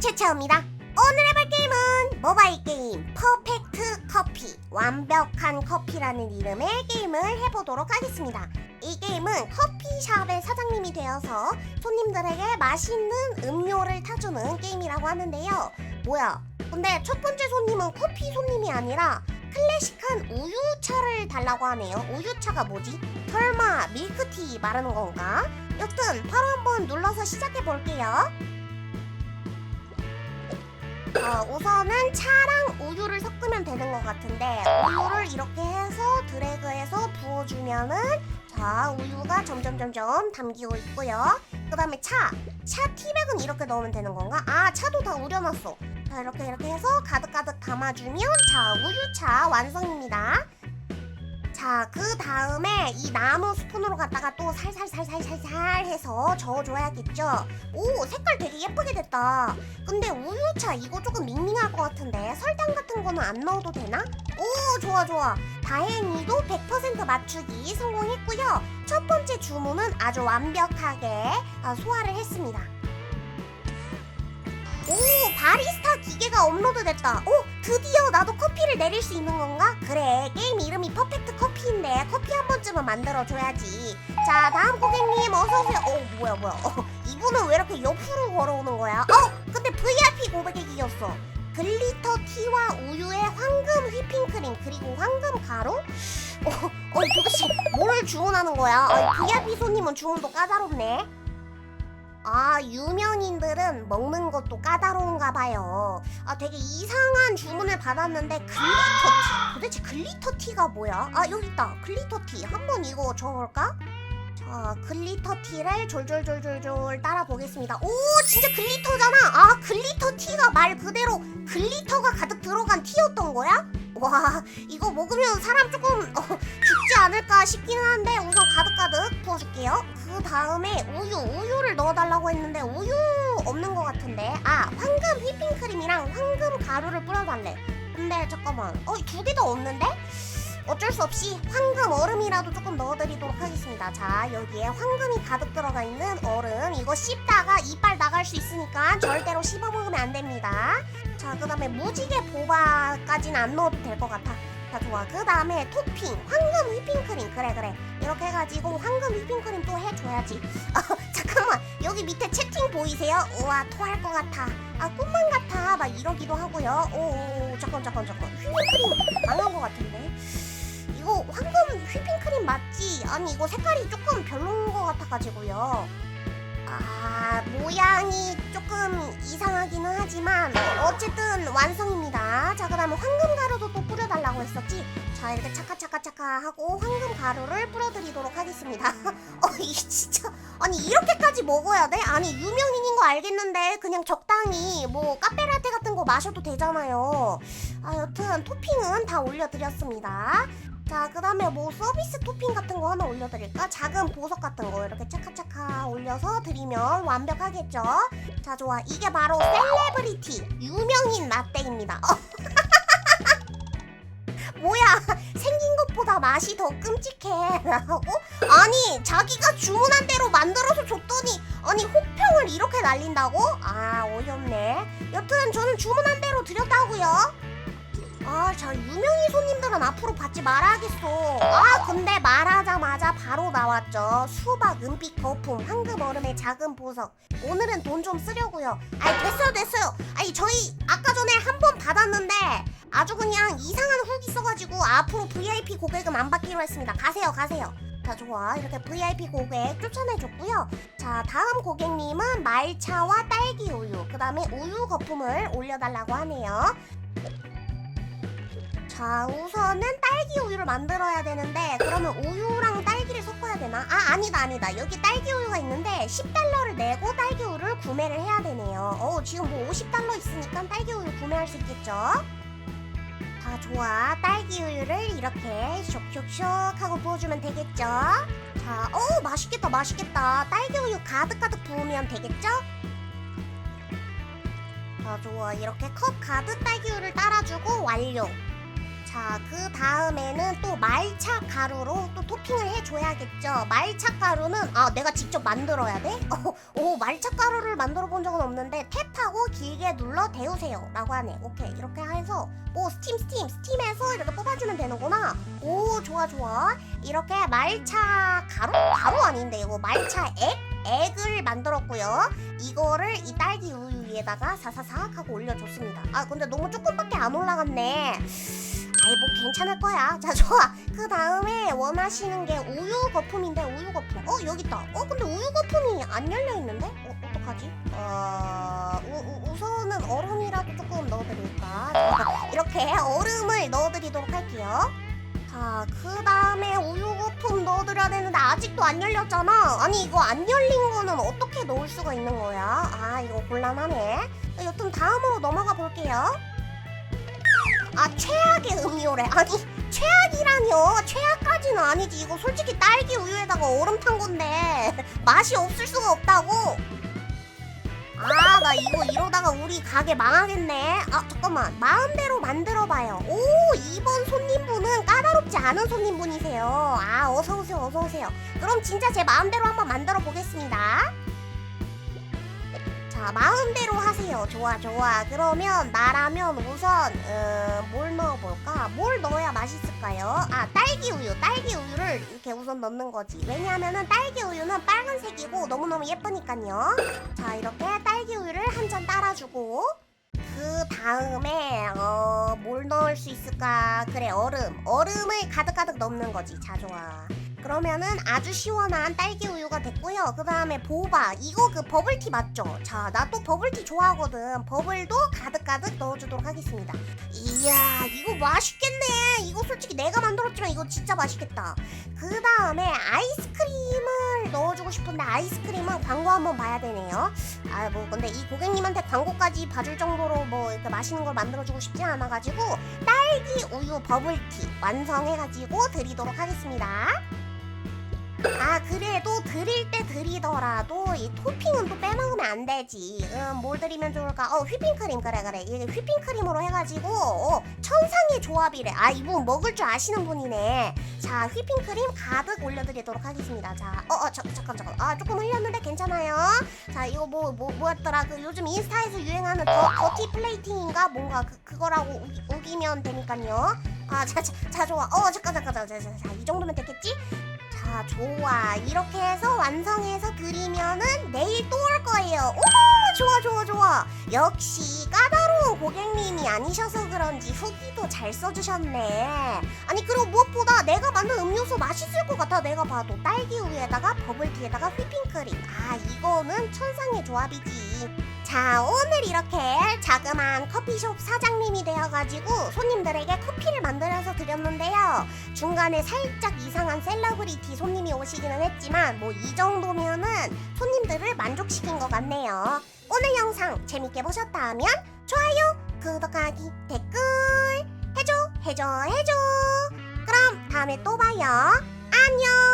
최채입니다. 오늘 해볼 게임은 모바일 게임 퍼펙트 커피 완벽한 커피라는 이름의 게임을 해보도록 하겠습니다. 이 게임은 커피숍의 사장님이 되어서 손님들에게 맛있는 음료를 타주는 게임이라고 하는데요. 뭐야? 근데 첫 번째 손님은 커피 손님이 아니라 클래식한 우유차를 달라고 하네요. 우유차가 뭐지? 설마 밀크티 말하는 건가? 여튼 바로 한번 눌러서 시작해 볼게요 어, 우선은 차랑 우유를 섞으면 되는 것 같은데 우유를 이렇게 해서 드래그해서 부어주면은 자 우유가 점점 점점 담기고 있고요. 그 다음에 차, 차 티백은 이렇게 넣으면 되는 건가? 아 차도 다 우려놨어. 자 이렇게 이렇게 해서 가득가득 담아주면 자 우유차 완성입니다. 자, 그 다음에 이 나무 스푼으로 갖다가 또 살살살살살살 해서 저어줘야겠죠? 오, 색깔 되게 예쁘게 됐다. 근데 우유차 이거 조금 밍밍할 것 같은데 설탕 같은 거는 안 넣어도 되나? 오, 좋아, 좋아. 다행히도 100% 맞추기 성공했고요. 첫 번째 주문은 아주 완벽하게 아, 소화를 했습니다. 오, 바리스타 기계가 업로드됐다. 오, 드디어 나도 커피를 내릴 수 있는 건가? 그래, 게임 이름이 퍼펙트 커피인데 커피 한 번쯤은 만들어줘야지. 자, 다음 고객님 어서 오세요. 어, 뭐야, 뭐야. 어, 이분은 왜 이렇게 옆으로 걸어오는 거야? 어, 근데 VIP 고객이었어. 글리터 티와 우유에 황금 휘핑크림 그리고 황금 가루? 어, 어 도대체 뭘 주문하는 거야? 어, VIP 손님은 주문도 까다롭네. 아, 유명인들은 먹는 것도 까다로운가 봐요. 아, 되게 이상한 주문을 받았는데 글리터 티. 도대체 글리터 티가 뭐야? 아, 여기 있다. 글리터 티. 한번 이거 줘볼까? 자, 글리터 티를 졸졸졸졸졸 따라 보겠습니다. 오, 진짜 글리터잖아. 아, 글리터 티가 말 그대로 글리터가 가득 들어간 티였던 거야? 와, 이거 먹으면 사람 조금 어, 죽지 않을까 싶기는 한데 우선 그 다음에 우유, 우유를 넣어달라고 했는데 우유 없는 것 같은데. 아, 황금 휘핑크림이랑 황금 가루를 뿌려달래. 근데 잠깐만, 어, 두 개 다 없는데? 어쩔 수 없이 황금 얼음이라도 조금 넣어드리도록 하겠습니다. 자, 여기에 황금이 가득 들어가 있는 얼음. 이거 씹다가 이빨 나갈 수 있으니까 절대로 씹어 먹으면 안 됩니다. 자, 그 다음에 무지개 보바까지는 안 넣어도 될 것 같아. 자, 좋아. 그 다음에 토핑, 황금 휘핑크림. 그래, 그래. 이렇게 해가지고 황금 휘핑크림 또 해줘야지. 아, 잠깐만. 여기 밑에 채팅 보이세요? 우와, 토할 것 같아. 아, 꿈만 같아. 막 이러기도 하고요. 오, 오, 오 잠깐, 잠깐, 잠깐. 휘핑크림 망한 것 같은데. 이거 황금 휘핑크림 맞지? 아니 이거 색깔이 조금 별로인 것 같아가지고요. 아 모양이 조금 이상하기는 하지만 어쨌든 완성입니다. 자 그 다음에 황금 가루도 또 뿌려달라고 했었지. 자 이렇게 차카차카차카 하고 황금 가루를 뿌려드리도록 하겠습니다. 어 이게 진짜 아니 이렇게까지 먹어야 돼? 아니 유명인인 거 알겠는데 그냥 적당히 뭐 카페라떼 같은 거 마셔도 되잖아요. 아 여튼 토핑은 다 올려드렸습니다. 자, 그 다음에 뭐 서비스 토핑 같은 거 하나 올려드릴까? 작은 보석 같은 거 이렇게 차카차카 올려서 드리면 완벽하겠죠? 자, 좋아. 이게 바로 셀레브리티, 맛이 더 끔찍해. 라고? 아니, 자기가 주문한 대로 만들어서 줬더니, 아니, 혹평을 이렇게 날린다고? 아, 어이없네. 여튼 저는 주문한 대로 드렸다고요. 아, 저 유명인 손님들은 앞으로 받지 말아야겠어. 아, 근데 말하자마자 바로 나왔죠. 수박, 은빛 거품, 황금 얼음의 작은 보석. 오늘은 돈 좀 쓰려고요. 아이, 됐어요, 됐어요. 아니, 저희 아까 전에 한 번 받았는데 아주 그냥 이상한 훅 있어가지고 앞으로 VIP 고객은 안 받기로 했습니다. 가세요, 가세요. 자, 좋아. 이렇게 VIP 고객 추천해줬고요. 자, 다음 고객님은 말차와 딸기 우유, 그 다음에 우유 거품을 올려달라고 하네요. 자, 우선은 딸기 우유를 만들어야 되는데 그러면 우유랑 딸기를 섞어야 되나? 아, 아니다, 아니다. 여기 딸기 우유가 있는데 10달러를 내고 딸기 우유를 구매를 해야 되네요. 어, 지금 뭐 50달러 있으니까 딸기 우유 구매할 수 있겠죠? 자, 좋아. 딸기 우유를 이렇게 쇽쇽쇽 하고 부어주면 되겠죠? 자, 어, 맛있겠다, 맛있겠다. 딸기 우유 가득가득 부으면 되겠죠? 자, 좋아. 이렇게 컵 가득 딸기 우유를 따라주고 완료. 자, 그 다음에는 또 말차 가루로 또 토핑을 해줘야겠죠. 말차 가루는 아 내가 직접 만들어야 돼? 어, 오 말차 가루를 만들어 본 적은 없는데 탭하고 길게 눌러 데우세요라고 하네. 오케이 이렇게 해서 오 스팀 스팀 스팀해서 이렇게 뽑아주면 되는구나. 오 좋아 좋아. 이렇게 말차 가루 가루 아닌데 이거 말차 액 액을 만들었고요. 이거를 이 딸기 우유 위에다가 사사삭 하고 올려줬습니다. 아 근데 너무 조금밖에 안 올라갔네. 아이 뭐 괜찮을 거야. 자 좋아. 그 다음에 원하시는 게 우유 거품인데 우유 거품. 어 여기 있다. 어 근데 우유 거품이 안 열려 있는데? 어 어떡하지? 어 우, 우, 우선은 얼음이라도 조금 넣어드릴까? 이렇게 얼음을 넣어드리도록 할게요. 자, 그 다음에 우유 거품 넣어드려야 되는데 아직도 안 열렸잖아. 아니 이거 안 열린 거는 어떻게 넣을 수가 있는 거야? 아 이거 곤란하네. 여튼 다음으로 넘어가 볼게요. 아 최악의 음료래. 아니 최악이라뇨. 최악까지는 아니지. 이거 솔직히 딸기 우유에다가 얼음 탄 건데 맛이 없을 수가 없다고. 아 나 이거 이러다가 우리 가게 망하겠네. 아 잠깐만 마음대로 만들어봐요. 오 이번 손님분은 까다롭지 않은 손님분이세요. 아 어서 오세요 어서 오세요. 그럼 진짜 제 마음대로 한번 만들어 보겠습니다. 자 마음대로 하세요. 좋아 좋아. 그러면 나라면 우선 어, 뭘 넣어볼까? 뭘 넣어야 맛있을까요? 아 딸기 우유. 딸기 우유를 이렇게 우선 넣는 거지. 왜냐하면은 딸기 우유는 빨간색이고 너무너무 예쁘니까요. 자 이렇게 딸기 우유를 한 잔 따라주고 그 다음에 어, 뭘 넣을 수 있을까? 그래 얼음. 얼음을 가득가득 넣는 거지. 자 좋아. 그러면은 아주 시원한 딸기 우유가 됐고요. 그 다음에 보바. 이거 그 버블티 맞죠? 자, 나 또 버블티 좋아하거든. 버블도 가득가득 넣어주도록 하겠습니다. 이야, 이거 맛있겠네. 이거 솔직히 내가 만들었지만 이거 진짜 맛있겠다. 그 다음에 아이스크림을 넣어주고 싶은데 아이스크림은 광고 한번 봐야 되네요. 아, 뭐 근데 이 고객님한테 광고까지 봐줄 정도로 뭐 이렇게 맛있는 걸 만들어주고 싶진 않아가지고 딸기 우유 버블티 완성해가지고 드리도록 하겠습니다. 아 그래도 드릴 때 드리더라도 이 토핑은 또 빼먹으면 안 되지. 음, 뭘 드리면 좋을까? 어 휘핑크림. 그래 그래. 이게 휘핑크림으로 해가지고 어, 천상의 조합이래. 아 이분 먹을 줄 아시는 분이네. 자 휘핑크림 가득 올려드리도록 하겠습니다. 자어어 잠깐 잠깐. 아 조금 흘렸는데 괜찮아요? 자 이거 뭐 뭐 뭐였더라? 그 요즘 인스타에서 유행하는 더, 더티 플레이팅인가? 뭔가 그, 그거라고 우기, 우기면 되니까요. 아자 자, 자, 좋아. 어 잠깐 잠깐 잠깐. 자이 정도면 됐겠지 자, 좋아. 이렇게 해서 완성해서 드리면은 내일 또 올 거예요. 오, 좋아, 좋아, 좋아. 역시 까다로운 고객님이 아니셔서 그런지 후기도 잘 써주셨네. 아니, 그리고 무엇보다 내가 만든 음료수 맛있을 것 같아. 내가 봐도 딸기 우유에다가 버블티에다가 휘핑크림. 아, 이거는 천상의 조합이지. 자, 오늘 이렇게 자그마한 커피숍 사장님이 되어가지고 손님들에게 커피를 만들어서 드렸는데요. 중간에 살짝 이상한 셀러브리티 손님이 오시기는 했지만 뭐 이 정도면은 손님들을 만족시킨 것 같네요. 오늘 영상 재밌게 보셨다면 좋아요, 구독하기, 댓글 해줘, 해줘, 해줘. 그럼 다음에 또 봐요. 안녕.